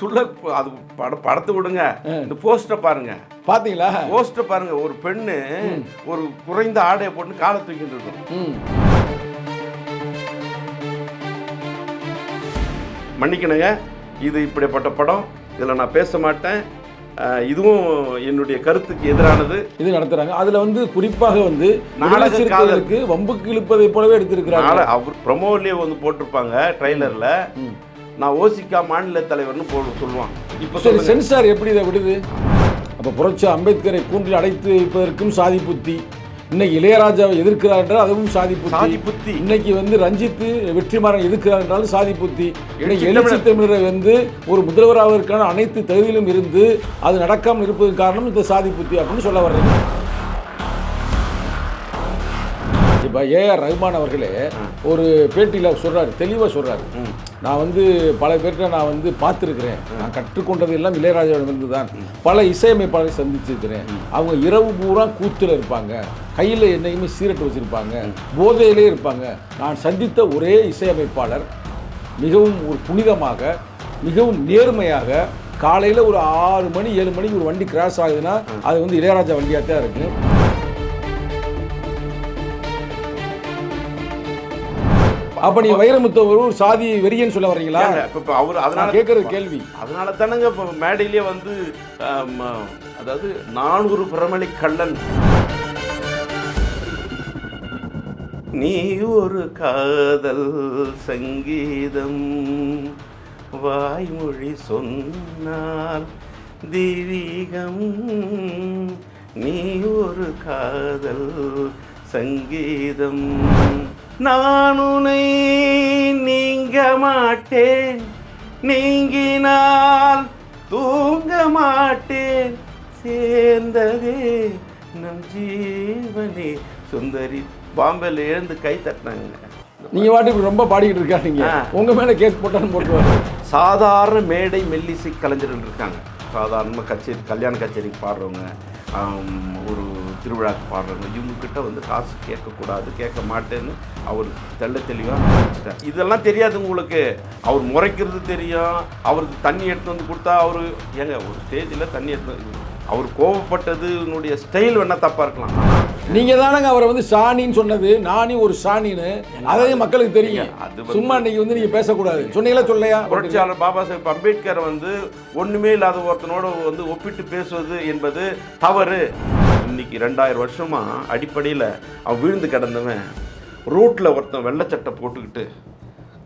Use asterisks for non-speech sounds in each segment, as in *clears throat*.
சொல்ல அது பட படத்தை விடுங்க. இந்த போஸ்டரை பாருங்க. பாத்தீங்களா? போஸ்டரை பாருங்க. ஒரு பெண்ணு ஒரு குறைந்த ஆடையை போட்டு காலை தூக்கிட்டு இருக்கும் மன்னிக்கணுங்க. இது இப்படிப்பட்ட படம். இதில் நான் பேச மாட்டேன். இதுவும் என்னுடைய கருத்துக்கு எதிரானது. இது நடத்துறாங்க. அதுல வந்து குறிப்பாக வந்து நாடக விடுதலை சிறுத்தைகளுக்கு வம்புக்கு இழுப்பதை போலவே எடுத்திருக்கிறாங்க. அவர் ப்ரொமோலேயே வந்து போட்டிருப்பாங்க ட்ரைலரில் ம். நான் ஓசிக்கா மாநில தலைவர்னு போ சொல்லுவாங்க. இப்போ சரி சென்சார் எப்படி இதை விடுது? அப்ப புரட்சி அம்பேத்கரை கூண்டில் அடைத்து வைப்பதற்கும் சாதி புத்தி. இன்னைக்கு இளையராஜாவை எதிர்க்கிறார் என்றால் அதுவும் சாதி புத்தி. சாதி புத்தி. இன்னைக்கு வந்து ரஞ்சித் வெற்றிமாறன் எதிர்க்கிறார் என்றாலும் சாதி புத்தி. இன்னைக்கு எழுச்சி தமிழரை வந்து ஒரு முதல்வராவதற்கான அனைத்து தகுதியிலும் இருந்து அது நடக்காமல் இருப்பதற்கு காரணம் இந்த சாதி புத்தி அப்படின்னு சொல்ல வர்றீங்க. இப்போ ஏஆர் ரஹ்மான் அவர்களே ஒரு பேட்டியில் சொல்றாரு தெளிவாக சொல்றாரு. நான் வந்து பல பேர்கிட்ட நான் வந்து பார்த்துருக்கிறேன். நான் கற்றுக்கொண்டது எல்லாம் இளையராஜாவிடமிருந்து தான் பல இசையமைப்பாளரை சந்திச்சிருக்கிறேன். அவங்க இரவு பூரா கூத்துல இருப்பாங்க. கையில் என்னைக்குமே சீரட்டு வச்சிருப்பாங்க. போதையிலே இருப்பாங்க. நான் சந்தித்த ஒரே இசையமைப்பாளர் மிகவும் ஒரு புனிதமாக மிகவும் நேர்மையாக காலையில் ஒரு ஆறு மணி ஏழு மணிக்கு ஒரு வண்டி கிராஸ் ஆகுதுன்னா அது வந்து இளையராஜா வண்டியாக தான் இருக்கு. அப்ப நீ வைரமுத்து ஒரு சாதி வெறியன்னு சொல்ல வர்றீங்களா? ஏங்க, இப்ப அவர் அதனால கேட்கறது கேள்வி. அதனால தானங்க இப்போ மேடையிலே வந்து அதாவது நானூறு பிரமலை கள்ளன். நீ ஒரு காதல் சங்கீதம் வாய்மொழி சொன்னால் தெய்வீகம். நீ ஒரு காதல் சங்கீதம். நான் உன்னை நீங்க மாட்டேன். நீங்கினால் தூங்க மாட்டேன். சேர்ந்ததே நம் ஜீவனே. சுந்தரி பாம்பேல எழுந்து கை தட்டினாங்க. நீங்க வாட்டி ரொம்ப பாடிக்கிட்டு இருக்காதீங்க. ஆ. உங்க மேல கேஸ் போட்டான்னு போட்டுருவாரு. சாதாரண மேடை மெல்லிசை கலைஞர்கள் இருக்காங்க. சாதாரணமாக கச்சேரி கல்யாண கச்சேரிக்கு பாடுறவங்க ஒரு திருவிழாக்கு பாடுறவங்க இவங்கக்கிட்ட வந்து காசு கேட்கக்கூடாது கேட்க மாட்டேன்னு அவர் தெள்ள தெளிவாக வச்சுட்டார் இதெல்லாம் தெரியாது உங்களுக்கு. அவர் முறைக்கிறது தெரியும். அவருக்கு தண்ணி எடுத்து வந்து கொடுத்தா அவர் ஏங்க ஒரு ஸ்டேஜில் தண்ணி எடுத்து அவர் கோவப்பட்டதுனுடைய ஸ்டைல் வேணால் தப்பாக இருக்கலாம். நீங்க தானங்க அவரை வந்து சாணின்னு சொன்னது நானி ஒரு சாணின்னு. அதையும் மக்களுக்கு தெரியும். சும்மா இன்னைக்கு வந்து நீங்க பேசக்கூடாது. சொன்னீங்களா சொல்லையா புரட்சியாளர் பாபா சாஹேப் அம்பேத்கர் வந்து ஒண்ணுமே இல்லாத ஒருத்தனோட வந்து ஒப்பிட்டு பேசுவது என்பது தவறு. இன்னைக்கு ரெண்டாயிரம் வருஷமா அடிப்படையில் அவன் விழுந்து கிடந்தவன் ரோட்டில் ஒருத்தன் வெள்ளைச்சட்டை போட்டுக்கிட்டு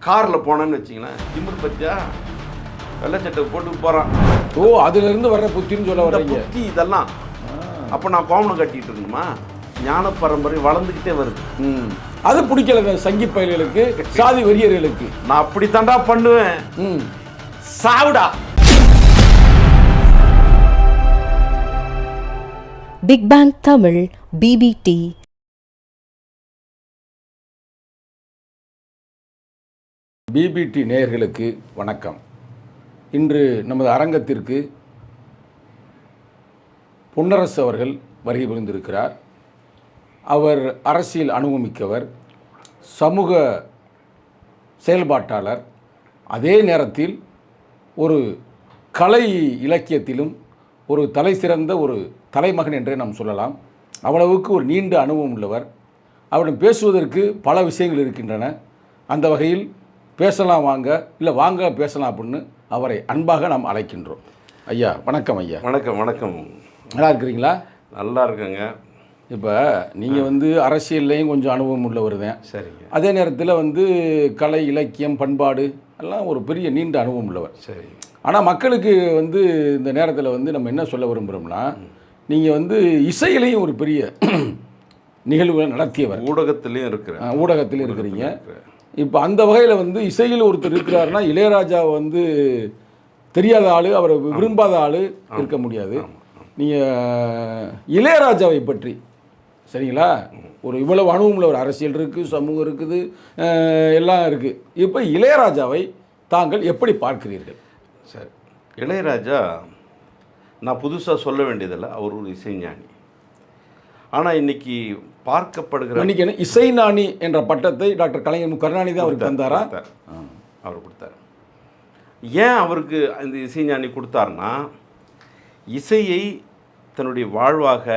காரில் போனான்னு வச்சிங்களேன் திமிர் பத்தியா? வெள்ளைச்சட்டை போட்டு போகிறான் ஓ அதுல இருந்து வர்ற புத்தின்னு சொல்ல வர்றீங்க. புத்தி இதெல்லாம் அப்போ நான் கோமணம் கட்டிட்டு இருக்கணுமா? ஞான பரம்பரை வளர்ந்துக்கிட்டே வருது. ம். அது பிடிக்கல இந்த சங்கி பயல்களுக்கு சாதி வெறியர்களுக்கு. நான் அப்படி தாண்டா பண்ணுவேன். ம். சாவுடா. Big bang Tamil PPT PPT நேயர்களுக்கு வணக்கம். இன்று நமது அரங்கத்திற்கு பொன்னரசு அவர்கள் வருகை புரிந்திருக்கிறார். அவர் அரசியல் அனுபவமிக்கவர் சமூக செயல்பாட்டாளர். அதே நேரத்தில் ஒரு கலை இலக்கியத்திலும் ஒரு தலை சிறந்த ஒரு தலைமகன் என்றே நாம் சொல்லலாம். அவ்வளவுக்கு ஒரு நீண்ட அனுபவம் உள்ளவர். அவரிடம் பேசுவதற்கு பல விஷயங்கள் இருக்கின்றன. அந்த வகையில் பேசலாம் வாங்க இல்லை வாங்க பேசலாம் அப்படின்னு அவரை அன்பாக நாம் அழைக்கின்றோம். ஐயா வணக்கம் ஐயா. வணக்கம் வணக்கம். நல்லா இருக்கிறீங்களா? நல்லா இருக்குங்க. இப்போ நீங்கள் வந்து அரசியல்லையும் கொஞ்சம் அனுபவம் உள்ளவர் தான் சரிங்க. அதே நேரத்தில் வந்து கலை இலக்கியம் பண்பாடு எல்லாம் ஒரு பெரிய நீண்ட அனுபவம் உள்ளவர். சரி ஆனால் மக்களுக்கு வந்து இந்த நேரத்தில் வந்து நம்ம என்ன சொல்ல விரும்புகிறோம்னா நீங்கள் வந்து இசையிலையும் ஒரு பெரிய *clears throat* நிகழ்வுகளை நடத்தியவர். ஊடகத்திலையும் இருக்கிறேன். அஹ், ஊடகத்தில் இருக்கிறீங்க. இப்போ அந்த வகையில் வந்து இசையில் ஒருத்தர் இருக்கிறாருன்னா இளையராஜா வந்து தெரியாத ஆள் அவரை விரும்பாத ஆள் இருக்க முடியாது. நீங்கள் இளையராஜாவை பற்றி சரிங்களா? ஒரு இவ்வளவு அனுபவம் ஒரு அரசியல் இருக்குது சமூகம் இருக்குது எல்லாம் இருக்குது இப்போ இளையராஜாவை தாங்கள் எப்படி பார்க்கிறீர்கள்? சரி இளையராஜா நான் புதுசாக சொல்ல வேண்டியதில்லை அவர் ஒரு இசைஞானி. ஆனால் இன்னைக்கு பார்க்கப்படுகிற மன்னிக்கணும் இசை நாணி என்ற பட்டத்தை டாக்டர் கலைஞர் மு. கருணாநிதி அவருக்கு தந்தாரா. அவர் கொடுத்தார். ஏன் அவருக்கு அந்த இசைஞானி கொடுத்தாருன்னா இசையை தன்னுடைய வாழ்வாக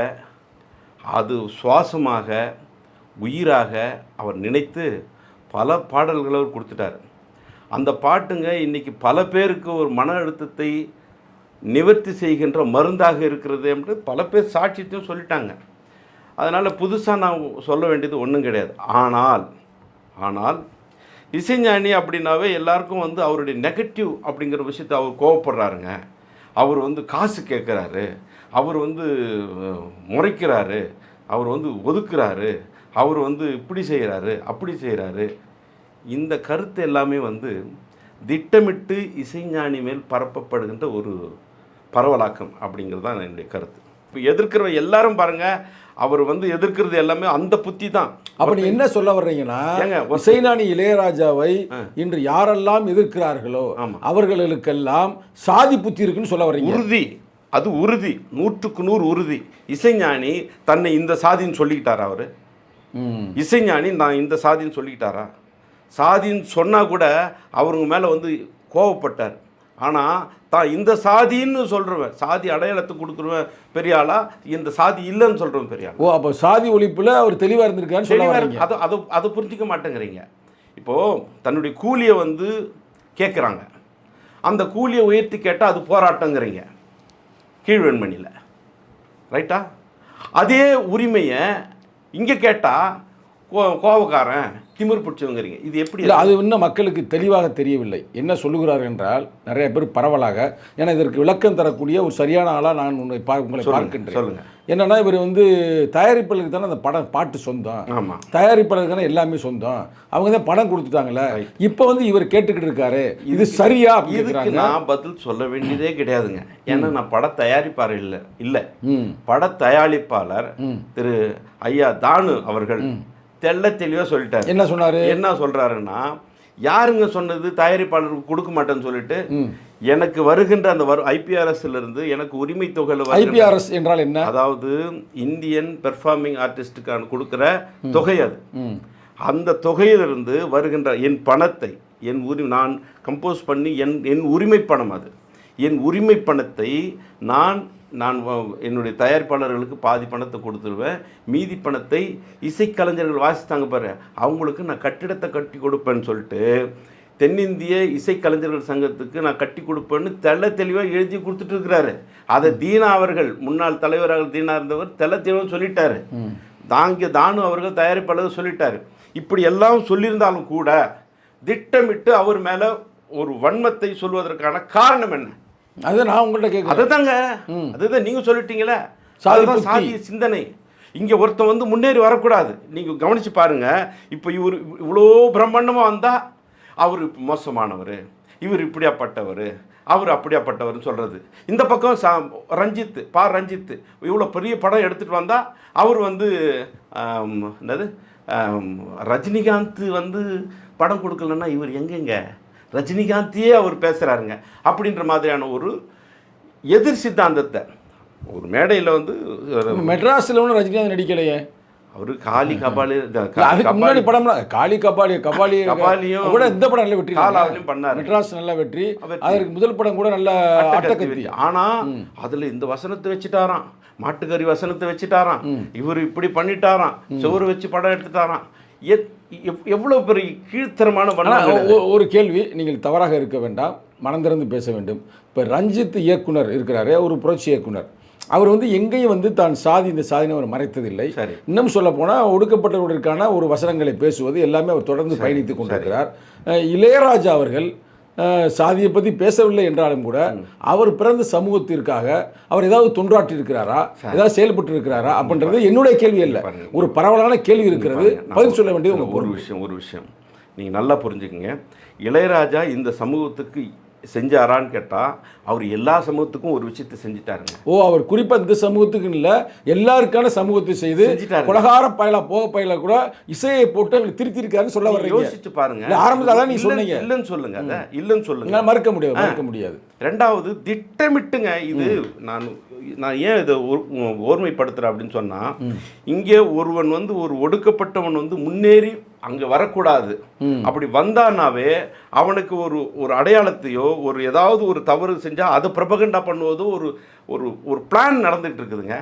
அது சுவாசமாக உயிராக அவர் நினைத்து பல பாடல்களை அவர் கொடுத்துட்டார். அந்த பாட்டுங்க இன்னைக்கு பல பேருக்கு ஒரு மன அழுத்தத்தை நிவர்த்தி செய்கின்ற மருந்தாக இருக்கிறது என்று பல பேர் சாட்சியத்தையும் சொல்லிட்டாங்க. அதனால் புதுசாக நான் சொல்ல வேண்டியது ஒன்றும் கிடையாது. ஆனால் ஆனால் இசைஞானி அப்படின்னாவே எல்லாருக்கும் வந்து அவருடைய நெகட்டிவ் அப்படிங்கிற விஷயத்தை அவர் கோவப்படுறாருங்க. அவர் வந்து காசு கேட்குறாரு. அவர் வந்து முறைக்கிறாரு. அவர் வந்து ஒதுக்குறாரு. அவர் வந்து இப்படி செய்கிறாரு அப்படி செய்கிறாரு இந்த கருத்து எல்லாமே வந்து திட்டமிட்டு இசைஞானி மேல் பரப்பப்படுகின்ற ஒரு பரவலாக்கம் அப்படிங்கிறது தான் என்னுடைய கருத்து. இப்போ எதிர்க்கிற எல்லாரும் பாருங்க அவர் வந்து எதிர்க்கிறது எல்லாமே அந்த புத்தி தான். அப்ப நீ என்ன சொல்ல வர்றீங்கன்னா இசைஞானி இளையராஜாவை இன்று யாரெல்லாம் எதிர்க்கிறார்களோ. அவர்களுக்கெல்லாம் சாதி புத்தி இருக்குன்னு சொல்ல வர்றீங்க. உறுதி. அது உறுதி நூற்றுக்கு நூறு உறுதி. இசைஞானி தன்னை இந்த சாதின்னு சொல்லிக்கிட்டாரா அவர். இசைஞானி நான் இந்த சாதின்னு சொல்லிக்கிட்டாரா? சாதின்னு சொன்னால் கூட அவருங்க மேலே வந்து கோவப்பட்டார். ஆனால் தான் இந்த சாதின்னு சொல்கிறவன் சாதி அடையாளத்தை கொடுக்குறவன் பெரிய ஆளா இந்த சாதி இல்லைன்னு சொல்கிறவன் பெரிய ஆளா. ஓ அப்ப சாதி ஒழிப்புல அவர் தெளிவா இருந்திருக்கான்னு சொல்ல தெளிவா வர்றீங்க. இருக்கு. அதை அதை அதை புரிஞ்சிக்க மாட்டேங்கிறீங்க. இப்போது தன்னுடைய கூலியை வந்து கேட்குறாங்க அந்த கூலியை உயர்த்தி கேட்டால் அது போராட்டங்கிறீங்க. கீழ்வெண்மணியில் ரைட்டா அதே உரிமையை இங்கே கேட்டால் கோ கோபக்காரன் திமிர் பிடிச்சவங்கிறீங்க. இது எப்படி இல்ல அது இன்னும் மக்களுக்கு தெளிவாக தெரியவில்லை. என்ன சொல்லுகிறார் என்றால் நிறைய பேர் பரவலாக ஏன்னா இதற்கு விளக்கம் தரக்கூடிய ஒரு சரியான ஆளா நான் உங்களை பா- உங்களை பார்க்கின்றேன். சொல்லுங்க. என்னன்னா இவர் வந்து தயாரிப்பாளருக்கு தானே அந்த படம் பாட்டு சொந்தம். ஆமாம் தயாரிப்பாளருக்கு தானே எல்லாமே சொந்தம். அவங்க தான் பணம் கொடுத்துட்டாங்களே இப்போ வந்து இவர் கேட்டுக்கிட்டு இருக்காரு. இது சரியா இதுக்கு. நான் பதில் சொல்ல வேண்டியதே கிடையாதுங்க. ஏன்னா நான் பட தயாரிப்பாளர் இல்லை இல்லை. பட தயாரிப்பாளர் திரு ஐயா தானு அவர்கள் தெள்ள தெளிவாக சொல்லிட்டார். என்ன சொன்னாரு? என்ன சொல்றாருன்னா யாருங்க சொன்னது? தயாரிப்பாளருக்கு கொடுக்க மாட்டேன்னு சொல்லிட்டு எனக்கு வருகின்ற அந்த வரு ஐபிஆர்எஸ்ல இருந்து எனக்கு உரிமை வருகின்ற ஐபிஆர்எஸ் என்றால் என்ன? அதாவது இந்தியன் பெர்ஃபார்மிங் ஆர்டிஸ்டுக்கான கொடுக்குற தொகை அது. அந்த தொகையிலிருந்து வருகின்ற என் பணத்தை என் உரி நான் கம்போஸ் பண்ணி என் என் உரிமை பணம் அது. என் உரிமை பணத்தை நான் நான் என்னுடைய தயாரிப்பாளர்களுக்கு பாதி பணத்தை கொடுத்துருவேன். மீதி பணத்தை இசைக்கலைஞர்கள் வாசித்தாங்க பாரு. அவங்களுக்கு நான் கட்டிடத்தை கட்டி கொடுப்பேன்னு சொல்லிட்டு தென்னிந்திய இசைக்கலைஞர்கள் சங்கத்துக்கு நான் கட்டி கொடுப்பேன்னு தெள்ள தெளிவாக எழுதி கொடுத்துட்டு இருக்கிறாரு. அதை தீனா அவர்கள் முன்னாள் தலைவராக தீனா இருந்தவர் தெள்ள தெளிவாக சொல்லிட்டாரு. தாங்க தானு அவர்கள் தயாரிப்பாளர் சொல்லிட்டாரு. இப்படி எல்லாம் சொல்லியிருந்தாலும் கூட திட்டமிட்டு அவர் மேலே ஒரு வன்மத்தை சொல்வதற்கான காரணம் என்ன? அதை நான் உங்கள்கிட்ட கேட்குறேன். அதுதாங்க. அதுதான் நீங்க சொல்லிட்டீங்களே சாதி அதுதான். சாதிய சிந்தனை. இங்க ஒருத்தன் வந்து முன்னேறி வரக்கூடாது. நீங்க கவனிச்சு பாருங்க. இப்போ இவர் இவ்வளோ பிரம்மாண்டமா வந்தா அவர் மோசமானவர். இவர் இப்படியாப்பட்டவர். அவர் அப்படியாப்பட்டவர்னு சொல்றது. இந்த பக்கம் சா ரஞ்சித் பா. ரஞ்சித் இவ்வளோ பெரிய படம் எடுத்துட்டு வந்தா அவர் வந்து என்னது? ரஜினிகாந்த் வந்து படம் கொடுக்கலன்னா இவர் எங்கெங்க? ரஜினிகாந்தையே அவர் பேசுகிறாருங்க அப்படின்ற மாதிரியான ஒரு எதிர் சித்தாந்தத்தை. ஒரு மேடையில் வந்து மெட்ராஸ்ல ஒன்றும் ரஜினிகாந்த் நடிக்கலையே. அவர் காளி கபாலி *laughs* அதுக்கு முன்னாடி படம்லாம் காளி கபாலி கபாலி *laughs* கபாலியும் கூட இந்த படம் நல்ல வெற்றி காலாவிலையும் பண்ணாரு. மெட்ராஸ் நல்ல வெற்றி. அதற்கு முதல் படம் கூட நல்ல அட்டகத்தி அட்டகத்தி. ஆனா அதுல இந்த வசனத்தை வச்சுட்டாராம். மாட்டுக்கறி வசனத்தை வச்சுட்டாராம். இவர் இப்படி பண்ணிட்டாராம். சுவர் வச்சு படம் எடுத்துட்டாராம். எத்- எவ்- எவ்வளவு பெரிய கீழ்த்தரமான ஒரு கேள்வி நீங்கள் தவறாக இருக்க வேண்டாம் மனம் திறந்து பேச வேண்டும். இப்போ ரஞ்சித் இயக்குனர் இருக்கிறாரே ஒரு புரட்சி இயக்குனர். அவர் வந்து எங்கேயும் வந்து தான் சாதி இந்த சாதினை அவர் மறைத்ததில்லை. இன்னும் சொல்ல போனால் ஒடுக்கப்பட்டவர்களுக்கான ஒரு வசனங்களை பேசுவது எல்லாமே அவர் தொடர்ந்து பயணித்து கொண்டிருக்கிறார். இளையராஜா அவர்கள் சாதியை பற்றி பேசவில்லை என்றாலும் கூட அவர் பிறந்த சமூகத்திற்காக அவர் ஏதாவது தொண்டாற்றி இருக்கிறாரா ஏதாவது செயல்பட்டு இருக்கிறாரா அப்படின்றது என்னுடைய கேள்வி அல்ல. ஒரு பரவலான கேள்வி இருக்கிறது. பதில் சொல்ல வேண்டியது உங்க ஒரு விஷயம் ஒரு விஷயம். நீங்க நல்லா புரிஞ்சுக்கங்க. இளையராஜா இந்த சமூகத்துக்கு செஞ்சாரான்னு கேட்டா அவர் எல்லா சமூகத்துக்கும் ஒரு விஷயத்தை செஞ்சுட்டாருங்க. ஓ அவர் குறிப்பா இந்த சமூகத்துக்கு இல்ல எல்லாருக்கான சமூகத்தை செய்து செஞ்சிட்டாரு. கொலகார பயலா போக பயலா கூட இசையை போட்டு அவர் திருத்திருக்காருன்னு சொல்ல வர்றீங்க. யோசிச்சு பாருங்க. ஆரம்பத்துல நீங்க இல்லைன்னு- சொன்னீங்க. இல்லைன்னு சொல்லுங்க அத இல்லைன்னு சொல்லுங்க. மறுக்க முடியாது மறுக்க முடியாது. ரெண்டாவது திட்டமிட்டுங்க இது நான் நான் ஏன் இதை ஓ- ஓர்மைப்படுத்துறேன் அப்படின்னு சொன்னா இங்கே ஒருவன் வந்து ஒரு ஒடுக்கப்பட்டவன் வந்து முன்னேறி அங்க வரக்கூடாது. அப்படி வந்தானாவே அவனுக்கு ஒரு ஒரு அடையாளத்தையோ ஒரு ஏதாவது ஒரு தவறு செஞ்சா அதை பிரபகண்டா பண்ணுவதோ ஒரு ஒரு ஒரு பிளான் நடந்துட்டு இருக்குதுங்க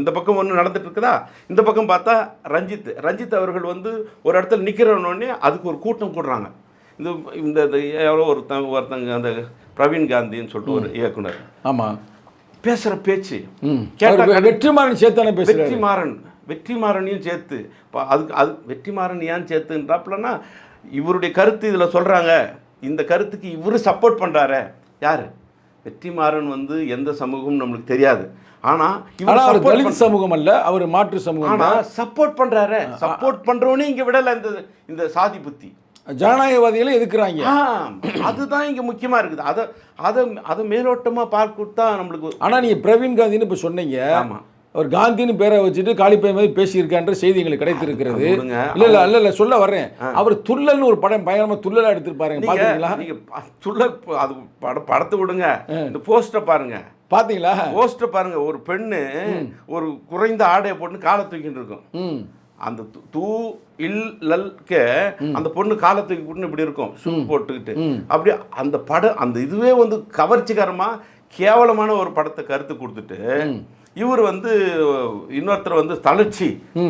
இந்த பக்கம் ஒன்று நடந்துட்டு இருக்குதா இந்த பக்கம் பார்த்தா ரஞ்சித் ரஞ்சித் அவர்கள் வந்து ஒரு இடத்துல நிற்கிறவனோடனே அதுக்கு ஒரு கூட்டம் கூடுறாங்க. இந்த இந்த இந்த எவ்வளோ ஒருத்தங்க அந்த பிரவீன் காந்தின்னு சொல்லிட்டு ஒரு இயக்குனர். ஆமாம் பேசுகிற பேச்சு. வெற்றிமாறன் பேசுகிறாரு வெற்றிமாறன். வெற்றிமாறனையும் சேர்த்து இப்போ அதுக்கு அது வெற்றிமாறன் ஏன் சேர்த்துன்றாப்புலன்னா இவருடைய கருத்து இதில் சொல்கிறாங்க இந்த கருத்துக்கு இவரு சப்போர்ட் பண்ணுறாரு யார்? வெற்றிமாறன் வந்து எந்த சமூகம் நம்மளுக்கு தெரியாது. ஆனால் ஆனா இவர் தலித் சமூகம் அல்ல அவர் மாற்று சமூகம் ஆனா தான். சப்போர்ட் பண்றாரு. சப்போர்ட் பண்றவனே இங்க விடல இந்த இந்த சாதி புத்தி. ஜனநாயகவாதிகளை எதுக்குறாங்க? அதுதான் இங்க முக்கியமா இருக்குது. அதை அதை அதை மேலோட்டமா பார்க்கத்தா நம்மளுக்கு ஆனா நீங்க பிரவீன் காந்தின்னு இப்ப சொன்னீங்க. ஆமா. அவர் காந்தின்னு பேரை வச்சுட்டு காளிப்பை மாதிரி பேசியிருக்கான்ற செய்தி எங்களுக்கு கிடைத்திருக்கிறது. இல்ல இல்ல இல்ல இல்ல சொல்ல வர்றேன். அவர் துள்ளல்னு ஒரு படம் பயங்கரமா துள்ளலா எடுத்திருப்பாருங்க. பாத்தீங்களா? நீங்க சொல்ல அது பட படத்தை விடுங்க. இந்த போஸ்டர் பாருங்க. பாத்தீங்களா? போஸ்டர் பாருங்க. ஒரு பெண்ணு ஒரு குறைந்த ஆடையை போட்டு காலை தூக்கிட்டு இருக்கும். அந்த து- தூ இல் லல்க அந்த பொண்ணு காலை தூக்கி போட்டு இப்படி இருக்கும். ஷூ போட்டுக்கிட்டு. அப்படியே அந்த படம் அந்த இதுவே வந்து கவர்ச்சிகரமா கேவலமான ஒரு படத்தை கருத்து கொடுத்துட்டு இவர் வந்து இன்னொருத்தர் வந்து தளர்ச்சி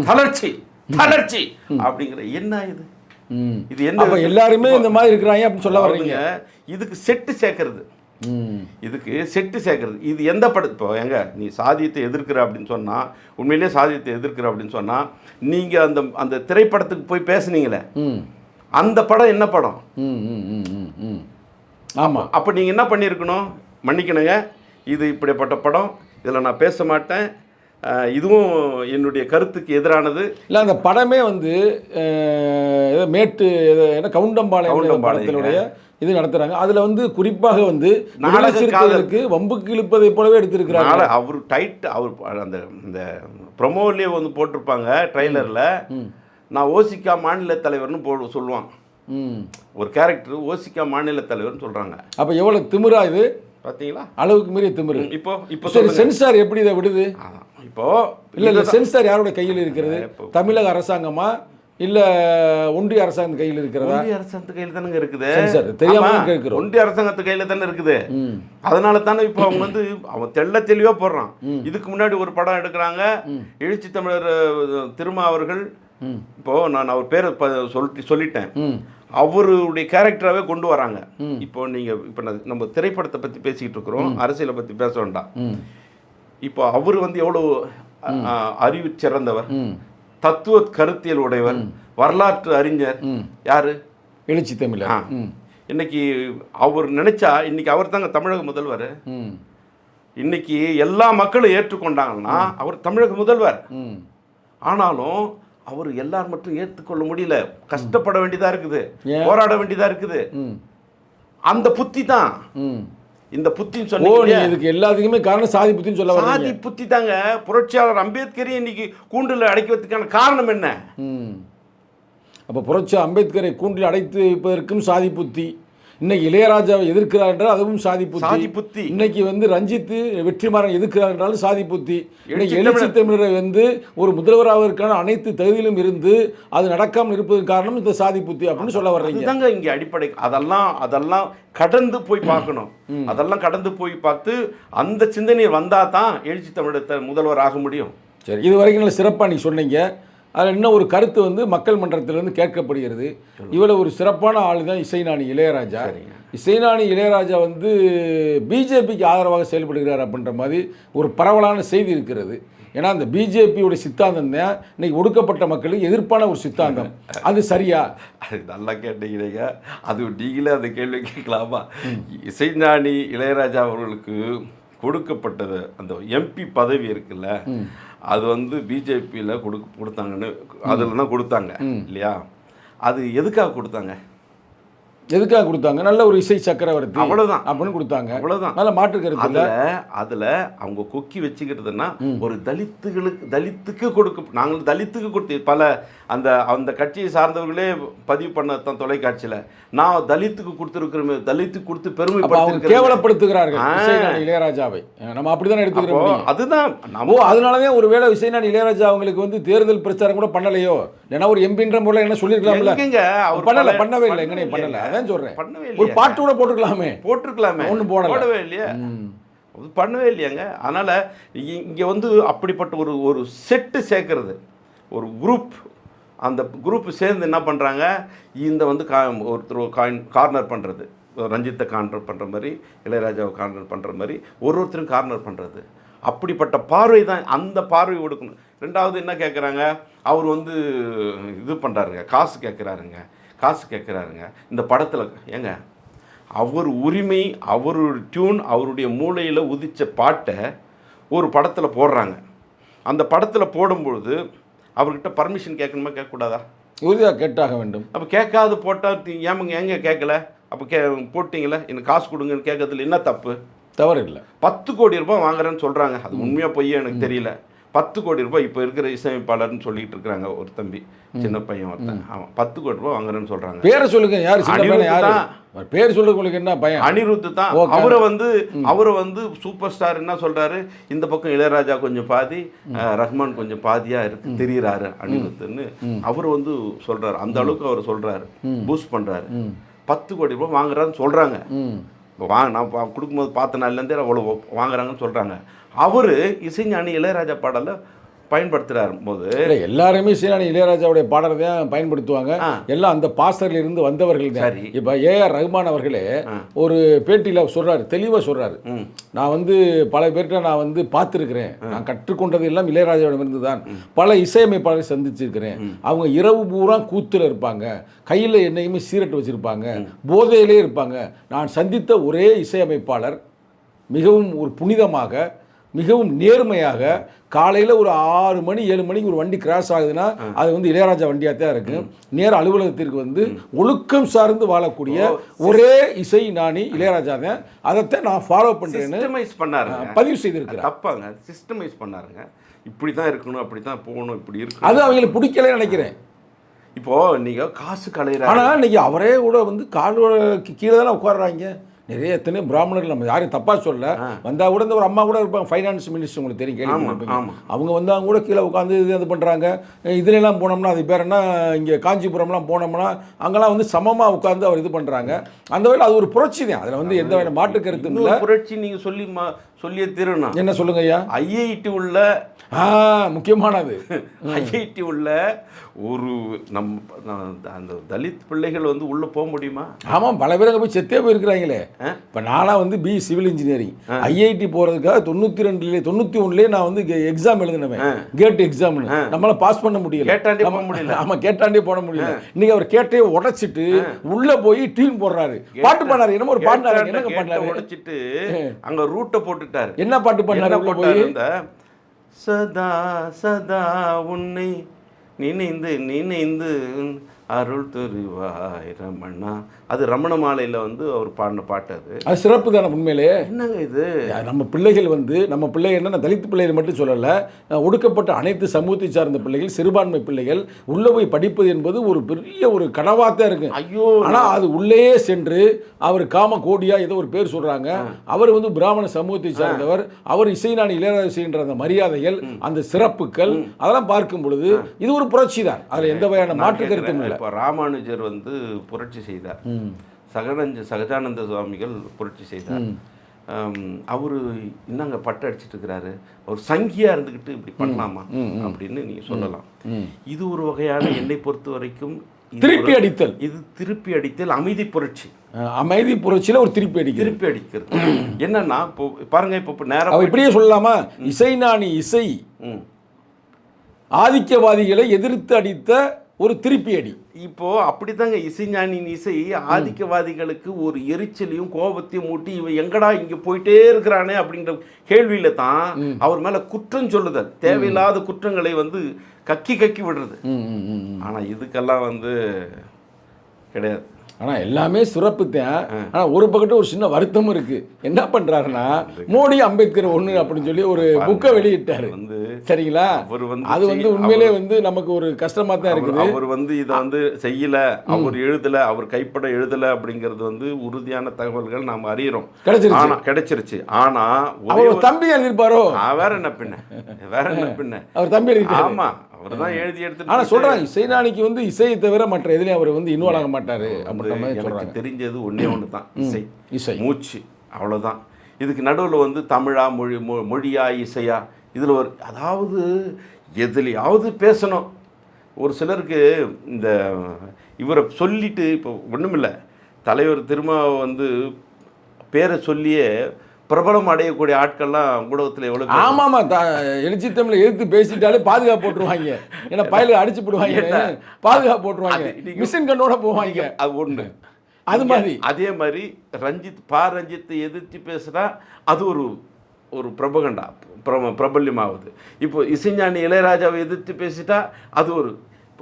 தளர்ச்சி தளர்ச்சி அப்படிங்கிற என்ன இது? இது என்ன? எல்லாருமே இந்த மாதிரி இருக்கிறாங்க அப்படின்னு சொல்ல வர்றீங்க. இதுக்கு செட்டு சேர்க்கறது. இதுக்கு செட்டு சேர்க்கறது. இது எந்த படம் இப்போ எங்க நீ சாதியத்தை எதிர்க்கிற அப்படின்னு சொன்னா உண்மையிலேயே சாதியத்தை எதிர்க்கிற அப்படின்னு சொன்னா நீங்க அந்த அந்த திரைப்படத்துக்கு போய் பேசுனீங்களே ம். அந்த படம் என்ன படம்? ம் ம் ம் ம் ம். ஆமா. அப்போ நீங்க என்ன பண்ணியிருக்கணும்? மன்னிக்கணுங்க. இது இப்படிப்பட்ட படம். இதில் நான் பேச மாட்டேன். இதுவும் என்னுடைய கருத்துக்கு எதிரானது. இல்ல அந்த படமே வந்து மேட்டு என்ன கவுண்டம்பாளையம் கவுண்டம்பாளையங்க. படத்தினுடைய இது நடத்துறாங்க. அதுல வந்து குறிப்பாக வந்து நாடக விடுதலை சிறுத்தைகளுக்கு வம்புக்கு இழுப்பதை போலவே எடுத்திருக்கிறாங்க அவர் டைட் அவர் அந்த இந்த ப்ரொமோலேயே வந்து போட்டிருப்பாங்க ட்ரெய்லரில். நான் ஓசிக்கா மாநில தலைவர்னு போ சொல்லுவான். ஒரு கேரக்டர் ஓசிக்கா மாநில தலைவர்னு சொல்றாங்க. அப்ப எவ்வளவு திமிரா இது? பாத்தீங்களா? அளவுக்கு மீறிய திமிரு. இப்போ இப்போ சரி சென்சார் எப்படி இதை விடுது? அதான். இப்போ இல்ல இல்ல சென்சார் யாரோட கையில் இருக்கிறது? தமிழக அரசாங்கமா? இல்ல ஒன்றிய அரசாங்கம் கையில் இருக்கிறதா? ஒன்றிய அரசாங்கத்து கையில தானே இருக்குது. சென்சார் தெரியாம கேட்கிறோம். ஒன்றிய அரசாங்கத்து கையில தானே இருக்குது. அதனால தானே இப்போ அவங்க வந்து அவன் தெள்ள தெளிவா போடுறான். இதுக்கு முன்னாடி ஒரு படம் எடுக்கிறாங்க. எழுச்சி தமிழர் திருமா அவர்கள். இப்போ நான் அவர் பேரை சொல்லிட்டு சொல்லிட்டேன். அவருடைய கேரக்டராகவே கொண்டு வராங்க. இப்போ நீங்க இப்போ நம்ம திரைப்படத்தை பத்தி பேசிக்கிட்டு இருக்கிறோம். அரசியலை பத்தி பேச வேண்டாம். இப்போ அவர் வந்து எவ்வளவு அஹ், அறிவு சிறந்தவர். தத்துவ கருத்தியல் உடையவர். வரலாற்று அறிஞர். யாரு? எழுச்சி. ம். இன்னைக்கு அவர் நினைச்சா இன்னைக்கு அவர் தாங்க தமிழக முதல்வர். இன்னைக்கு எல்லா மக்களும் ஏற்றுக்கொண்டாங்கன்னா அவர் தமிழக முதல்வர். ஆனாலும் அவர் எல்லார் மட்டும் ஏற்றுக்கொள்ள முடியல. கஷ்டப்பட வேண்டியதா இருக்குது? போராட வேண்டியதா இருக்குது. அந்த புத்தி தான். இந்த புத்தின்னு சொன்னீங்க இதுக்கு எல்லாத்துக்குமே காரணம் சாதி புத்தின்னு சொல்ல சாதி புத்தி தாங்க. புரட்சியாளர் அம்பேத்கரையும் இன்னைக்கு கூண்டுல அடக்கி வைக்கிறதுக்கான காரணம் என்ன? அப்போ புரட்சி அம்பேத்கரை கூண்டில் அடைத்து வைப்பதற்கும் சாதி புத்தி. இன்னைக்கு இளையராஜாவை எதிர்க்கிறார் என்றால் அதுவும் சாதி புத்தி. சாதி புத்தி. இன்னைக்கு வந்து ரஞ்சித் வெற்றிமாறன் எதிர்க்கிறார் என்றாலும் சாதி புத்தி. இன்னைக்கு எழுச்சி தமிழரை வந்து ஒரு முதல்வராவதற்கான அனைத்து தகுதியிலும் இருந்து அது நடக்காமல் இருப்பதற்கு காரணம் இந்த சாதி புத்தி அப்படின்னு சொல்ல வர்றீங்க. அதுதாங்க இங்க அடிப்படை. அதெல்லாம் அதெல்லாம் கடந்து போய் பார்க்கணும். அதெல்லாம் கடந்து போய் பார்த்து அந்த சிந்தனை வந்தா தான் எழுச்சி தமிழத்தை முதல்வர் ஆக முடியும். சரி இது வரைக்கும் சிறப்பாக நீங்கள் சொன்னீங்க. அதில் இன்னும் ஒரு கருத்து வந்து மக்கள் மன்றத்திலிருந்து கேட்கப்படுகிறது. இவ்வளோ ஒரு சிறப்பான ஆள் தான் இசைஞானி இளையராஜா. இசைஞானி இளையராஜா வந்து பிஜேபிக்கு ஆதரவாக செயல்படுகிறார் அப்படின்ற மாதிரி ஒரு பரவலான செய்தி இருக்கிறது. ஏன்னா அந்த பிஜேபியோட சித்தாந்தம் தான் இன்னைக்கு ஒடுக்கப்பட்ட மக்களுக்கு எதிர்ப்பான ஒரு சித்தாந்தம். *laughs* அது சரியா? அது நல்லா கேட்டீங்க அது நீங்களே அந்த கேள்வி கேட்கலாமா? இசைஞானி இளையராஜா அவர்களுக்கு கொடுக்கப்பட்டது அந்த எம்பி பதவி இருக்குல்ல. அது வந்து பிஜேபியில் கொடுக்க கொடுத்தாங்கன்னு அதில் தான் கொடுத்தாங்க இல்லையா? அது எதுக்காக கொடுத்தாங்க? எதுக்காக கொடுத்தாங்க? நல்ல ஒரு இசை சக்கரவர்த்தி அவ்வளவுதான். அப்படின்னு கொடுத்தாங்க. அவ்வளவுதான். நல்ல மாற்று கருத்து இல்லை? அதுல அதுல அவங்க கொக்கி வச்சுக்கிறதுன்னா ஒரு தலித்துகளுக்கு தலித்துக்கு கொடுக்க நாங்கள் தலித்துக்கு கொடுத்து பல அந்த அந்த கட்சியை சார்ந்தவர்களே பதிவு பண்ண தான் தொலைக்காட்சியில. நான் தலித்துக்கு கொடுத்துருக்கிறோமே தலித்துக்கு கொடுத்து அப்ப அவங்க கேவலப்படுத்துகிறார்கள் இளையராஜாவை. நம்ம அப்படிதானே அப்போ எடுத்துக்கிறோம் அதுதான் நம்ம அதனாலதான் ஒருவேளை இசைஞானி இளையராஜா அவங்களுக்கு வந்து தேர்தல் பிரச்சாரம் கூட பண்ணலையோ? ஏன்னா ஒரு எம்பின்ற முறையில் என்ன சொல்லியிருக்கலாம்ல? அவர் பண்ணல பண்ணவே இல்லை. எங்கனே பண்ணல. அதான் சொல்றேன். பண்ணவே ஒரு பாட்டு கூட போட்டுக்கலாமே போட்டிருக்கலாமே. ஒண்ணும் போடல. போடவே இல்லையா. பண்ணவே இல்லையாங்க. அதனால் இங்கே வந்து அப்படிப்பட்ட ஒரு ஒரு செட்டு சேர்க்கறது. ஒரு குரூப் அந்த குரூப் சேர்ந்து என்ன பண்ணுறாங்க இந்த வந்து கா ஒருத்தர் காயின் கார்னர் பண்ணுறது ரஞ்சித்தை கார்னர் பண்ணுற மாதிரி இளையராஜாவை கார்னர் பண்ணுற மாதிரி ஒரு ஒருத்தரும் கார்னர் பண்ணுறது அப்படிப்பட்ட பார்வை தான் அந்த பார்வை கொடுக்கணும் ரெண்டாவது என்ன கேட்குறாங்க அவர் வந்து இது பண்ணுறாருங்க காசு கேட்குறாருங்க காசு கேட்குறாருங்க இந்த படத்தில் ஏங்க அவர் உரிமை அவரோட டியூன் அவருடைய மூளையில் உதித்த பாட்டை ஒரு படத்தில் போடுறாங்க. அந்த படத்தில் போடும்பொழுது அவர்கிட்ட பர்மிஷன் கேட்கணுமா கேட்கக்கூடாதா? உறுதியாக கேட்டாக வேண்டும். அப்போ கேட்காது போட்டால் ஏமாங்க எங்கே கேட்கல? அப்போ கே போட்டிங்களே எனக்கு காசு கொடுங்கன்னு கேட்கறதுல என்ன தப்பு? தவறு இல்லை பத்து கோடி ரூபாய் வாங்குறேன்னு சொல்கிறாங்க அது உண்மையாக பொய்யா எனக்கு தெரியல. பத்து கோடி ரூபாய் இப்போ இருக்கிற இசையமைப்பாளர்னு சொல்லிட்டு இருக்கிறாங்க. ஒரு தம்பி சின்ன பையன் ஒருத்தன். அவன் பத்து கோடி ரூபாய் வாங்குறேன்னு சொல்கிறாங்க பேரை சொல்லுங்க யார்? யாரு? பேர் சொல்லுங்க உங்களுக்கு என்ன பையன் அனிருத் தான். அவரை வந்து அவரை வந்து சூப்பர் ஸ்டார் என்ன சொல்றாரு? இந்த பக்கம் இளையராஜா கொஞ்சம் பாதி ரஹ்மான் கொஞ்சம் பாதியா இருக்கு தெரியறாரு அனிருத்னு அவர் வந்து சொல்றாரு. அந்த அளவுக்கு அவர் சொல்றாரு. பூஸ்ட் பண்றாரு. பத்து கோடி ரூபாய் வாங்குறாருன்னு சொல்றாங்க. இப்போ வா நான் கொடுக்கும்போது பார்த்த நாள்லேருந்தே அவ்வளோ வாங்குறாங்கன்னு சொல்கிறாங்க அவர் இசைஞானி இளையராஜா பாடலை பயன்படுத்துறாரு போது இல்லை எல்லாருமே சீனானி இளையராஜாவுடைய பாடலை தான் பயன்படுத்துவாங்க. எல்லாம் அந்த பாஸ்டர்ல இருந்து வந்தவர்கள் தான். இப்போ ஏஆர் ரஹ்மான் அவர்களே ஒரு பேட்டியில் சொல்றாரு தெளிவாக சொல்றாரு. ம். நான் வந்து பல பேர்கிட்ட நான் வந்து பார்த்துருக்கிறேன். நான் கற்றுக்கொண்டது எல்லாம் இளையராஜாவிடமிருந்து தான் பல இசையமைப்பாளரை சந்திச்சிருக்கிறேன். அவங்க இரவு பூரா கூத்துல இருப்பாங்க. கையில் என்னையுமே சீரட்டு வச்சிருப்பாங்க. போதையிலே இருப்பாங்க. நான் சந்தித்த ஒரே இசையமைப்பாளர் மிகவும் ஒரு புனிதமாக மிகவும் நேர்மையாக காலையில் ஒரு ஆறு மணி ஏழு மணிக்கு ஒரு வண்டி கிராஸ் ஆகுதுன்னா அது வந்து இளையராஜா வண்டியாக தான் இருக்கு நேர அலுவலகத்திற்கு வந்து ஒழுக்கம் சார்ந்து வாழக்கூடிய ஒரே இசை நாணி இளையராஜா தான் அதைத்தான் நான் ஃபாலோ பண்ணுறேன்னு பண்ணாருங்க. பதிவு செய்திருக்கிறேன் தப்பாங்க. சிஸ்டமைஸ் பண்ணாருங்க. இப்படி தான் இருக்கணும் அப்படி தான் போகணும் இப்படி இருக்கணும். அது அவங்களுக்கு பிடிக்கல நினைக்கிறேன். இப்போ நீங்க காசு கலையிற ஆனால் இன்னைக்கு அவரே கூட வந்து காலோட கீழே தானே உட்காடுறாங்க நிறைய எத்தனை பிராமணர்கள் நம்ம யாரையும் தப்பா சொல்ல வந்தா கூட இந்த ஒரு அம்மா கூட இருப்பாங்க ஃபைனான்ஸ் மினிஸ்டர் உங்களுக்கு தெரியும். ஆமா. அவங்க வந்தாங்க கூட கீழே உட்காந்து இது இது பண்றாங்க. இதுல எல்லாம் போனோம்னா அது பேர் என்ன? இங்க காஞ்சிபுரம்லாம் போனோம்னா அங்கெல்லாம் வந்து சமமா உட்காந்து அவர் இது பண்றாங்க. அந்த வகையில் அது ஒரு புரட்சி தான். அதுல வந்து எந்த வகையான மாற்று கருத்தும் இல்லை. புரட்சி நீங்க சொல்லி சொல்லியே தீரணும் என்ன சொல்லுங்க ஐயா ஐஐடி உள்ள முக்கியமானது. *laughs* ஐஐடி உள்ள ஒரு நம் அந்த தலித் பிள்ளைகள் வந்து உள்ள போக முடியுமா? ஆமாம் பல பேர் அங்கே போய் செத்தே போயிருக்கிறாங்களே. இப்போ நானாக வந்து பி சிவில் இன்ஜினியரிங் ஐஐடி போகிறதுக்காக தொண்ணூற்றி ரெண்டுலேயே தொண்ணூற்றி ஒன்றுலேயே நான் வந்து எக்ஸாம் எழுதினவன். கேட் எக்ஸாம்னு நம்மளால பாஸ் பண்ண முடியல. கேட்டாண்டே போக முடியல. ஆமா கேட்டாண்டே போட முடியல. இன்னைக்கு அவர் கேட்டே உடைச்சிட்டு உள்ள போய் டீம் போடுறாரு. பாட்டு பண்ணாரு என்னமோ ஒரு பாட்டு என்னங்க பண்ணாரு உடைச்சிட்டு அங்க ரூட்டை போட்டுட்டாரு என்ன பாட்டு பண்ணாரு போட்டாரு இந்த சதா சதா உன்னை நினைந்து நினைந்து அருள் துருவாய் ரமணா அது ரமண மாலையில வந்து அவர் பாடின பாட்டு அது. அது சிறப்பு தானே உண்மையிலே என்னங்க இது? நம்ம பிள்ளைகள் வந்து நம்ம பிள்ளைகள் என்ன நான் தலித் பிள்ளைகள் மட்டும் சொல்லலை ஒடுக்கப்பட்ட அனைத்து சமூகத்தை சார்ந்த பிள்ளைகள் சிறுபான்மை பிள்ளைகள் உள்ளே போய் படிப்பது என்பது ஒரு பெரிய ஒரு கனவாத்தான் இருக்கு. ஐயோ! ஆனால் அது உள்ளே சென்று அவர் காம கோடியா ஏதோ ஒரு பேர் சொல்றாங்க. அவர் வந்து பிராமண சமூகத்தை சார்ந்தவர். அவர் இசைநாணி இளையராஜா செய்கின்ற அந்த மரியாதைகள் அந்த சிறப்புகள் அதெல்லாம் பார்க்கும் பொழுது இது ஒரு புரட்சி தான் அதில் எந்த வகையான மாற்று கருத்தும் இல்லை. இப்ப ராமானுஜர் வந்து புரட்சி செய்தார். சகனஞ்ச சகஜானந்த சுவாமிகள் புரட்சி செய்தார். அவர் என்னங்க பட்டு அடிச்சிட்டு இருக்கிறாரு அவர் சங்கியா இருந்துக்கிட்டு இப்படி பண்ணலாமா? அப்படின்னு நீங்க சொல்லலாம். இது ஒரு வகையான என்னை பொறுத்த வரைக்கும் திருப்பி அடித்தல். இது திருப்பி அடித்தல் அமைதி புரட்சி. அமைதி புரட்சியில் ஒரு திருப்பி அடிக்கிறது. திருப்பி அடிக்கிறது. என்னன்னா இப்போ பாருங்க இப்போ இப்போ நேரம் இப்படியே சொல்லலாமா? இசை. ம். ஆதிக்கவாதிகளை எதிர்த்து அடித்த ஒரு திருப்பி அடி இப்போ அப்படித்தாங்க இசைஞானின் இசை ஆதிக்கவாதிகளுக்கு ஒரு எரிச்சலையும் கோபத்தையும் மூட்டி இவன் எங்கடா இங்க போயிட்டே இருக்கிறானே அப்படிங்கிற கேள்வியில தான் அவர் மேல குற்றம் சொல்லுதல். தேவையில்லாத குற்றங்களை வந்து கக்கி கக்கி விடுறது. ஆனா இதுக்கெல்லாம் வந்து கிடையாது. ஆனா எல்லாமே சிறப்பு தான். ஆனா ஒரு பக்கத்து ஒரு சின்ன வருத்தமும் இருக்கு. என்ன பண்றாருன்னா மோடி அம்பேத்கர் ஒண்ணு அப்படின்னு சொல்லி ஒரு புக்கை வெளியிட்டாரு. வந்து சரிங்களா? அது வந்து உண்மையிலே வந்து நமக்கு ஒரு கஷ்டமா தான் இருக்குது. அவர் வந்து இதை வந்து செய்யல. அவர் எழுதல. அவர் கைப்பட எழுதல அப்படிங்கிறது வந்து உறுதியான தகவல்கள் நாம் அறிகிறோம் கிடைச்சிருச்சு. ஆனா கிடைச்சிருச்சு. ஆனா ஒரே அவர் தம்பி எழுதியிருப்பாரோ? வேற என்ன பின்ன? வேற என்ன பின்ன? அவர் தம்பி எழுதிட்டாரு. ஆமா. அவர் தான் எழுதி எடுத்து ஆனா சொல்றாங்க இசைஞானிக்கு வந்து இசையை தவிர மற்ற எதுலயும் அவர் வந்து இன்வால்வ் ஆக மாட்டாரு அப்படின்ற மாதிரி தெரிஞ்சது ஒண்ணே ஒன்று தான் இசை. இசை. மூச்சு அவ்வளவுதான். இதுக்கு நடுவில் வந்து தமிழா மொழி மொ- மொழியா இசையா இதில் ஒரு அதாவது எதுலையாவது பேசணும். ஒரு சிலருக்கு இந்த இவரை சொல்லிட்டு இப்போ ஒண்ணுமில்ல தலைவர் திரும்ப வந்து பேரை சொல்லியே பிரபலம் அடையக்கூடிய ஆட்கள்லாம் ஊடகத்தில் எவ்வளோ பேர்? ஆமாமா எழுச்சி தமிழை எதிர்த்து பேசிட்டாலே பாதுகாப்பு போட்டுருவாங்க. ஏன்னா பயலுக்கு அடிச்சு போடுவாங்க? பாதுகாப்பு போட்டுருவாங்க. மிஷின் கண்ணோட போவாங்க. அது ஒன்று அது மாதிரி. அதே மாதிரி ரஞ்சித் பா ரஞ்சித்தை எதிர்த்து பேசுனா அது ஒரு ஒரு பிரபகண்டா பிரப பிரபல்யமாகுது. இப்போ இசைஞானி இளையராஜாவை எதிர்த்து பேசிட்டா அது ஒரு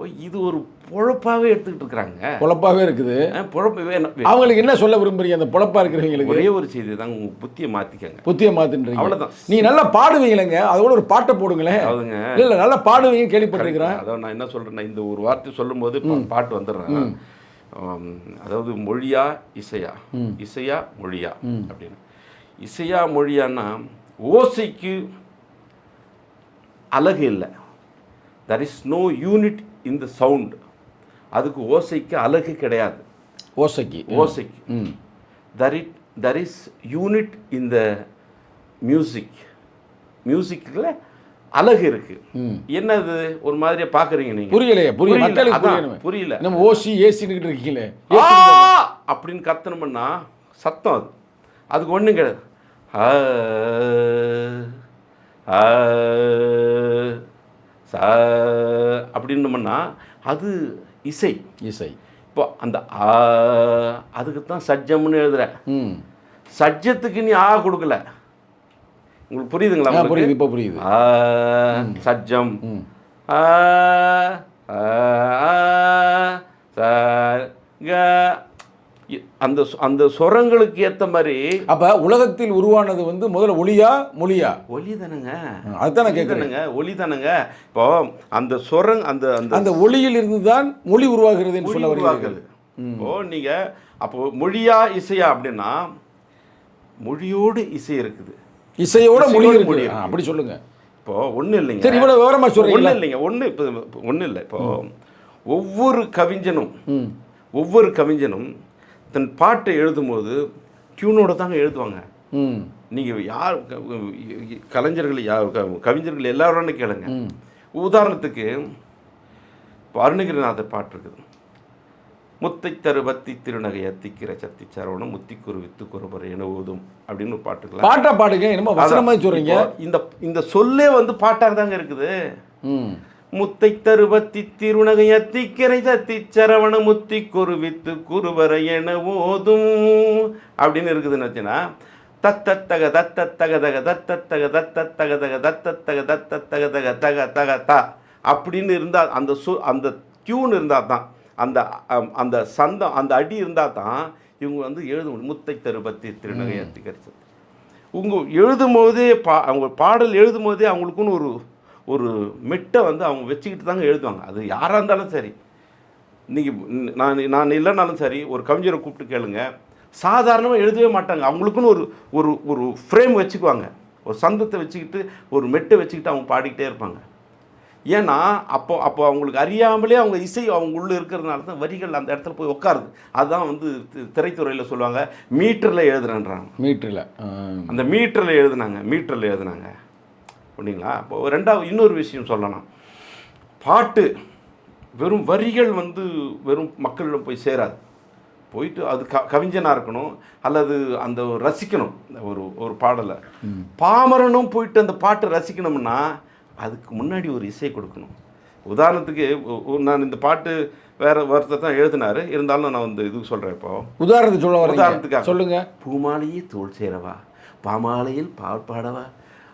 இப்போ இது ஒரு பொழப்பாகவே எடுத்துக்கிட்டு இருக்கிறாங்க. பொழப்பாவே இருக்குது. பொழப்பு வேணும் அவங்களுக்கு என்ன சொல்ல விரும்புறீங்க? அந்த பொழப்பா இருக்கிறவங்களுக்கு? ஒரே ஒரு செய்தி தாங்க உங்க புத்தியை மாத்திக்கங்க. புத்திய மாத்துன்றீங்க. அவ்வளவுதான். நீங்க நல்லா பாடுவீங்களேங்க. அதோட ஒரு பாட்டை போடுங்களேன். அதாவதுங்க இல்ல நல்லா பாடுவீங்க கேள்விப்பட்டிருக்கிறேன். அதாவது நான் என்ன சொல்றேன்னா இந்த ஒரு வார்த்தை சொல்லும்போது பாட்டு வந்துடுறேன். அதாவது மொழியா இசையா? இசையா மொழியா? அப்படின்னு. இசையா மொழியான்னா ஓசைக்கு அழகு இல்லை. There is no unit in the sound அதுக்கு ஓசைக்கு அழகு கிடையாது. ஓசைக்கு ஓசைக்கு. ம். There it there is unit in the music மியூசிக்கில் அழகு இருக்கு. என்னது? ஒரு மாதிரியா பார்க்குறீங்க நீங்கள் புரியலையே புரிய புரியல, மக்களுக்கு புரியல. நம்ம ஓசி ஏசின்னு இருக்கீங்களே அப்படின்னு கத்தணும்னா சத்தம் அது. அதுக்கு ஒன்றும் கிடையாது. சா அப்படின்னோம்னா அது இசை. இசை. இப்போ அந்த ஆ அதுக்கு தான் சஜ்ஜம்னு எழுதுறேன் ம். சஜ்ஜத்துக்கு நீ ஆ கொடுக்கல. உங்களுக்கு புரியுதுங்களா? புரியுது இப்போ புரியுது. சஜ்ஜம். ஆ ஆ, ஆ, ச, க. இ- அந்த அந்த சொரங்களுக்கு ஏத்த மாதிரி அப்ப உலகத்தில் உருவானது வந்து முதல்ல ஒளியா மொழியா? ஒலி தானுங்க அதுதான் நான் கேட்குறேன் தானுங்க இப்போ அந்த சொரங் அந்த அந்த அந்த ஒளியில் இருந்து தான் மொழி உருவாகிறது சொல்ல உருவாக்குது இப்போ நீங்க அப்போ மொழியா இசையா அப்படின்னா மொழியோடு இசை இருக்குது. இசையோட மொழி இசையோட இருக்கு மொழி. அப்படி சொல்லுங்க. இப்போ ஒன்றும் இல்லைங்க. சரி இவ்வளவு விவரமா சொல்றீங்களா? ஒன்றும் இல்லைங்க. ஒன்று இப்போ ஒன்றும் இல்லை. இப்போ ஒவ்வொரு கவிஞனும் ஒவ்வொரு கவிஞனும் தன் பாட்டை எழுதும்போது டியூனோட தாங்க எழுதுவாங்க. நீங்கள் யார் கலைஞர்கள் யார் கவிஞர்கள் எல்லாரும் கேளுங்க. உதாரணத்துக்கு அருணகிரிநாதர் பாட்டு இருக்குது. முத்தை தருபத்தி திருநகை அத்திக்கிற சத்தி சரவணம் முத்தி குரு வித்து குருபர் என ஓதும் அப்படின்னு ஒரு பாட்டு பாட்டா பாடுங்க என்னமோ சொல்றீங்க. இந்த இந்த சொல்லே வந்து பாட்டாக தாங்க இருக்குது. முத்தை தருபத்தி திருநகை அத்திக்கரை சத்தி சரவண முத்தி குருவித்து குருவர என ஓதும். அப்படின்னு இருக்குதுன்னு வச்சுன்னா தத்தத்தக தத்தத்தக தக தத்தத்தக தத்தத்தக தக தத்தத்தக தத்தத்தக தக தக தக த அப்படின்னு இருந்தால் அந்த சு அந்த டியூன் இருந்தால் தான் அந்த அந்த சந்தம் அந்த அடி இருந்தால் தான் இவங்க வந்து எழுத முடியும் முத்தை தருபத்தி திருநகை அத்திக்கரை சத்தி உங்க எழுதும் போதே பா அவங்க பாடல் எழுதும் போதே அவங்களுக்குன்னு ஒரு ஒரு மெட்டை வந்து அவங்க வச்சுக்கிட்டு தாங்க எழுதுவாங்க. அது யாராக இருந்தாலும் சரி. நீங்கள் நான் நான் இல்லைனாலும் சரி ஒரு கவிஞரை கூப்பிட்டு கேளுங்க. சாதாரணமாக எழுதவே மாட்டாங்க. அவங்களுக்குன்னு ஒரு ஒரு ஒரு ஃப்ரேம் வச்சுக்குவாங்க. ஒரு சந்தத்தை வச்சுக்கிட்டு ஒரு மெட்டை வச்சுக்கிட்டு அவங்க பாடிக்கிட்டே இருப்பாங்க. ஏன்னா அப்போ அப்போ அவங்களுக்கு அறியாமலே அவங்க இசை அவங்க உள்ளே இருக்கிறதுனால தான் வரிகள் அந்த இடத்துல போய் உட்காருது அதுதான் வந்து திரைத்துறையில் சொல்லுவாங்க மீட்டரில் எழுதுறேன்றாங்க. மீட்டரில் அந்த மீட்டரில் எழுதுனாங்க மீட்டரில் எழுதுனாங்க. அப்படிங்களா? இப்போ ரெண்டாவது இன்னொரு விஷயம் சொல்லலாம் பாட்டு வெறும் வரிகள் வந்து வெறும் மக்களிடம் போய் சேராது. போயிட்டு அது க கவிஞனாக இருக்கணும் அல்லது அந்த ரசிக்கணும் ஒரு ஒரு பாடலை. பாமரனும் போயிட்டு அந்த பாட்டை ரசிக்கணும்னா அதுக்கு முன்னாடி ஒரு இசை கொடுக்கணும். உதாரணத்துக்கு நான் இந்த பாட்டு வேற ஒருத்தர் தான் எழுதினாரு. இருந்தாலும் நான் வந்து இது சொல்கிறேன் இப்போ. உதாரணத்துக்கு சொல்ல உதாரணத்துக்காக. சொல்லுங்க. பூமாலையே தோல் சேரவா? பாமாலையில் பால் பாடவா?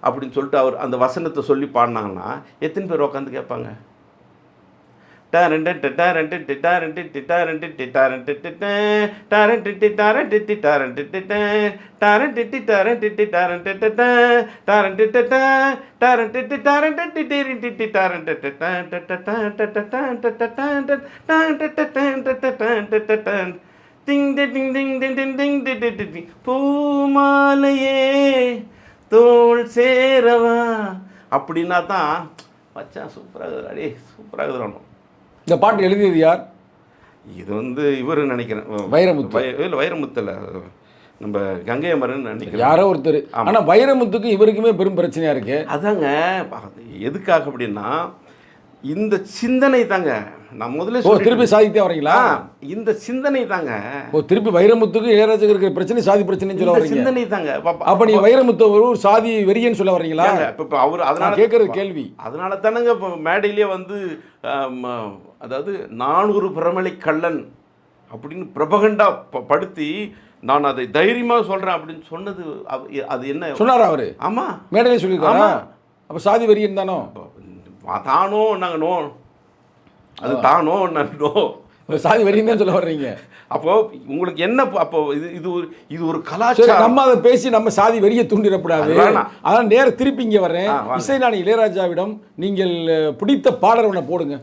அப்படின்னு சொல்லிட்டு அவர் அந்த வசனத்தை சொல்லி பாடினாங்கன்னா எத்தனை பேர் உட்காந்து கேட்பாங்க டேரண்ட்டு டேரண்ட்டு டிட்டாரண்ட்டு டிட்டாரண்ட்டு டிட்டாரண்ட்டு டிட்டேன் டாரண்ட்டு டிட்டாரண்ட்டு டிட்டாரண்ட்டு டிட்டேன் டாரண்ட்டு டிட்டாரண்ட்டு டிட்டாரண்ட்டு டிட்டேன் டாரண்ட்டு டிட்டேன் டாரண்ட்டு டிட்டாரண்ட்டு டிட்டிரிண்ட்டு டிட்டாரண்ட்டு டிட்டேன் டிட்டேன் டிட்டேன் டிட்டேன் டிட்டேன் டிட்டேன் டிட்டேன் டிங் டி டிங் டிங் டிங் டிங் டிங் டி டி டி டி. பூமாலையே தோல் சேரவா? அப்படின்னா தான் மச்சான் சூப்பராக அடே சூப்பராக இருக்கிறானோ இந்த பாட்டு எழுதியது யார்? இது வந்து இவர் நினைக்கிறேன். வைரமுத்து. இல்ல வைரமுத்து இல்ல. நம்ம கங்கை அமரன் நினைக்கிறேன். யாரோ ஒருத்தர். ஆனா வைரமுத்துக்கும் இவருக்குமே பெரும் பிரச்சனையா இருக்கு. அதாங்க அது எதுக்காக அப்படின்னா இந்த சிந்தனை தாங்க. நான் முதல்ல ஓ. திருப்பி சாதித்தே வரீங்களா? இந்த சிந்தனை தாங்க ஓ திருப்பி வைரமுத்துக்கும் இளையராஜாக்கு இருக்கிற பிரச்சனை சாதி பிரச்சனைன்னு சொல்ல வரீங்க. சிந்தனை தாங்க அப்ப- நீங்க வைரமுத்து ஒரு சாதி வெறியன்னு சொல்ல வரீங்களா? இப்ப அவர் அதனால கேட்கறது கேள்வி. அதனால தானங்க இப்போ மேடையிலே வந்து அதாவது நானூறு பிரமலை கள்ளன் அப்படின்னு பிரபகண்டா படுத்தி நான் அதை தைரியமா சொல்றேன் அப்படின்னு சொன்னது அது என்ன? சொன்னாரா அவரு? ஆமா. மேடையிலே சொல்லியிருக்காரா. அப்ப சாதி வெறியன் தானோ? அப்ப தானோ நாங்க நோ அது தானோ நான் நோ இப்ப சாதி வெறியன் தான் சொல்ல வர்றீங்க. அப்போ உங்களுக்கு என்ன அப்போ இது இது ஒரு இது ஒரு சரி கலாச்சாரம். நம்ம அதை பேசி நம்ம சாதி வெறிய தூண்டிடக்கூடாது. அதான் நேர திருப்பி இங்க வர்றேன். இசைஞானி இளையராஜாவிடம் நீங்கள் பிடித்த பாடல் ஒன்று போடுங்க.